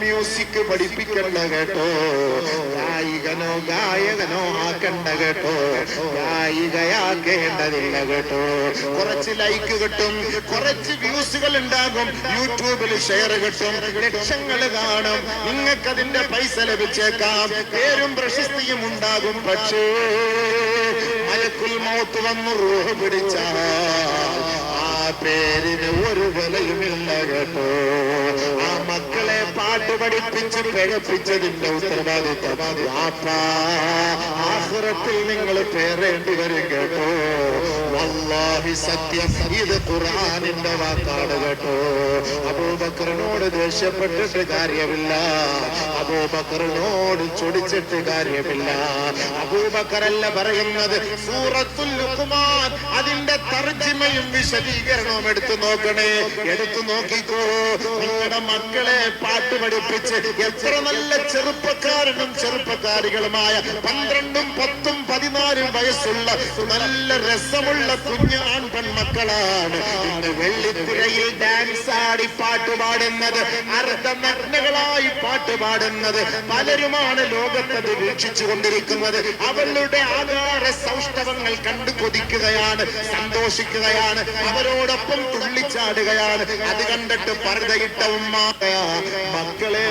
Music പഠിപ്പിക്കണ്ട കേട്ടോ. ഗായികനോ ഗായകനോ ആക്കണ്ട കേട്ടോ. ഗായികയാക്കേണ്ടതില്ല കേട്ടോ. കുറച്ച് ലൈക്ക് കിട്ടും കുറച്ച് വ്യൂസുകൾ ഉണ്ടാകും. യൂട്യൂബിൽ ഷെയർ കിട്ടും ലക്ഷങ്ങൾ കാണും. നിങ്ങൾക്ക് അതിന്റെ പൈസ ലഭിച്ചേക്കാം. പേരും പ്രശസ്തിയും ഉണ്ടാകും. പക്ഷേ മലക്കുൽ മൗത്ത് വന്നു റൂഹ് പിടിച്ചാൽ ആ പേരിന് ഒരു വിലയുമില്ല കേട്ടോ. പാട്ട് പഠിപ്പിച്ച് പിഴപ്പിച്ചതിന്റെ ഉത്തരവാദിത്തം ആഹ്റത്തിൽ നിങ്ങൾ പേരേണ്ടി വരും കേട്ടോ. വല്ലാഹി സത്യം ഇത് ഖുറാനിന്റെ വാക്കാണ് കേട്ടോ. അബൂബക്കറിനോട് ദേഷ്യപ്പെട്ടിട്ട് കാര്യമില്ല. അബൂബക്കറിനോട് ചൊടിച്ചിട്ട് കാര്യമില്ല. അബൂബക്കറല്ല പറയുന്നത് സൂറത്തുൽ അതിന്റെ അതിന്റെ തർജിമയും വിശദീകരണവും എടുത്തു നോക്കണേ. എടുത്തു നോക്കിക്കോ. നിങ്ങളുടെ മക്കളെ പാട്ട് പഠിപ്പിച്ച് എത്ര നല്ല ചെറുപ്പക്കാരനും ചെറുപ്പക്കാരികളുമായ പന്ത്രണ്ടും പത്തും പതിനാലും വയസ്സുള്ള നല്ല രസമുള്ള കുഞ്ഞു ആൺ പെൺമക്കളാണ് ഇന്ന് വെള്ളിത്തിരയിൽ ഡാൻസ് ആടി പാട്ട് പാടുന്നത് അർദ്ധനഗ്നകളായി പാട്ട് പാടുന്നത് പലരുമാണ് ലോകത്തത് വീക്ഷിച്ചു കൊണ്ടിരിക്കുന്നത് അവളുടെ ആകാര സൗഷ്ഠവങ്ങൾ കണ്ടു കൊതിക്കുകയാണ്. സന്തോഷിക്കുകയാണ് അവരോടൊപ്പം തുള്ളിച്ചാടുകയാണ്. അത് കണ്ടിട്ട് പർദ്ദയിട്ട ഉമ്മ മക്കളെ